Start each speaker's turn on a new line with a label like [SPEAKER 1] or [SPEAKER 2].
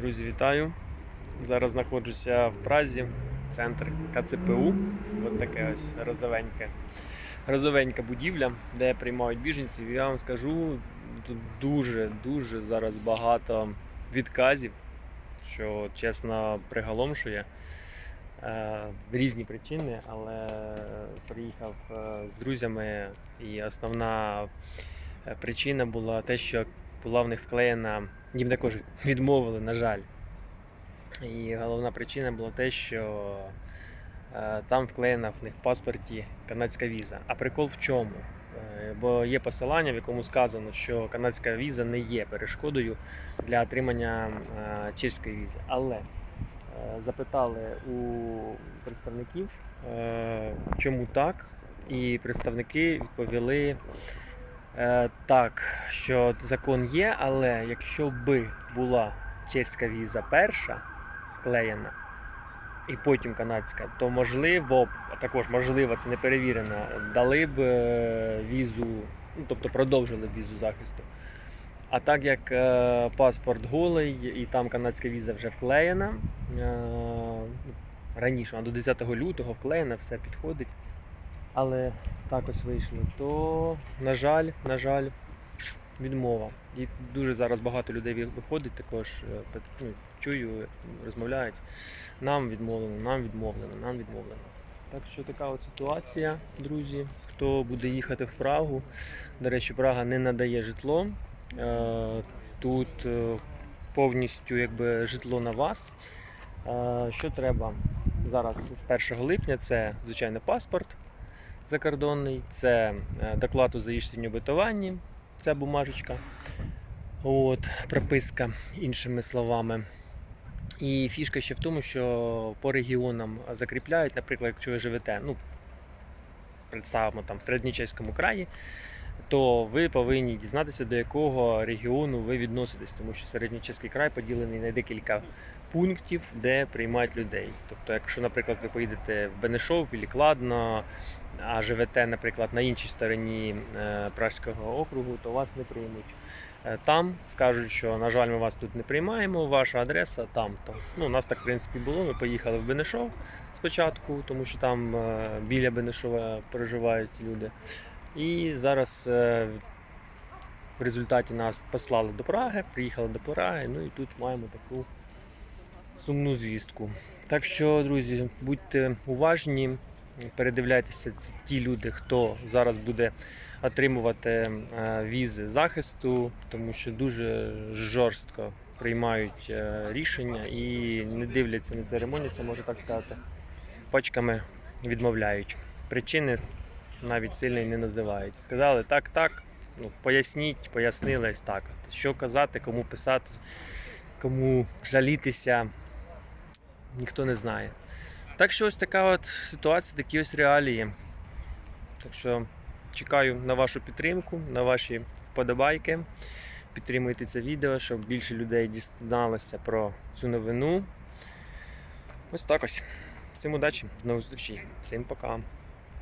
[SPEAKER 1] Друзі, вітаю! Зараз знаходжуся в Празі, центр КЦПУ. Ось таке ось розовеньке, розовенька будівля, де приймають біженців. Я вам скажу, тут дуже-дуже зараз багато відказів, що чесно приголомшує. Е, Різні причини, але приїхав е, з друзями, і основна е, причина була те, що була в них вклеєна, їм також відмовили, на жаль. І головна причина була те, що е, там вклеєна в них в паспорті канадська віза. А прикол в чому? Е, Бо є посилання, в якому сказано, що канадська віза не є перешкодою для отримання е, чеської візи. Але запитали у представників, чому так, і представники відповіли. Е, так, що закон є, але якщо би була чеська віза перша вклеєна, і потім канадська, то можливо а також можливо, це не перевірено, дали б е, візу, ну тобто продовжили б візу захисту. А так як е, паспорт голий і там канадська віза вже вклеєна, е, раніше, вона до 10 лютого вклеєна, все підходить. Але так ось вийшло, то, на жаль, на жаль, відмова. І дуже зараз багато людей виходить також, е, ну, чую, розмовляють. Нам відмовлено, нам відмовлено, нам відмовлено. Так що така от ситуація, друзі. Хто буде їхати в Прагу, до речі, Прага не надає житло. Е, Тут е, повністю якби, житло на вас. Що треба зараз з 1 липня? Це, звичайно, паспорт закордонний, це е, доклад у заїждженні обетуванні, ця бумажечка, от, прописка, іншими словами. І фішка ще в тому, що по регіонам закріпляють, наприклад, якщо ви живете, ну, представимо там в Середньочеському краї, то ви повинні дізнатися, до якого регіону ви відноситесь, тому що Середньочеський край поділений на декілька пунктів, де приймають людей. Тобто, якщо, наприклад, ви поїдете в Бенешов, Кладно, а живете, наприклад, на іншій стороні е, Пражського округу, то вас не приймуть. Е, Там скажуть, що на жаль, ми вас тут не приймаємо, ваша адреса там. то Ну, у нас так в принципі було. Ми поїхали в Бенешов спочатку, тому що там е, біля Бенешова проживають люди. І зараз в результаті нас послали до Праги, приїхали до Праги, ну і тут маємо таку сумну звістку. Так що, друзі, будьте уважні, передивляйтеся це ті люди, хто зараз буде отримувати е, візи захисту, тому що дуже жорстко приймають е, рішення і не дивляться, не церемоняться, можна так сказати. Пачками відмовляють. Причини навіть сильно не називають. Сказали так, так. Ну, поясніть, пояснили ось так. Що казати, кому писати, кому жалітися, ніхто не знає. Так що ось така от ситуація, такі ось реалії. Так що чекаю на вашу підтримку, на ваші вподобайки. Підтримуйте це відео, щоб більше людей дізналося про цю новину. Ось так ось. Всім удачі, до нових зустрічей. Всім пока.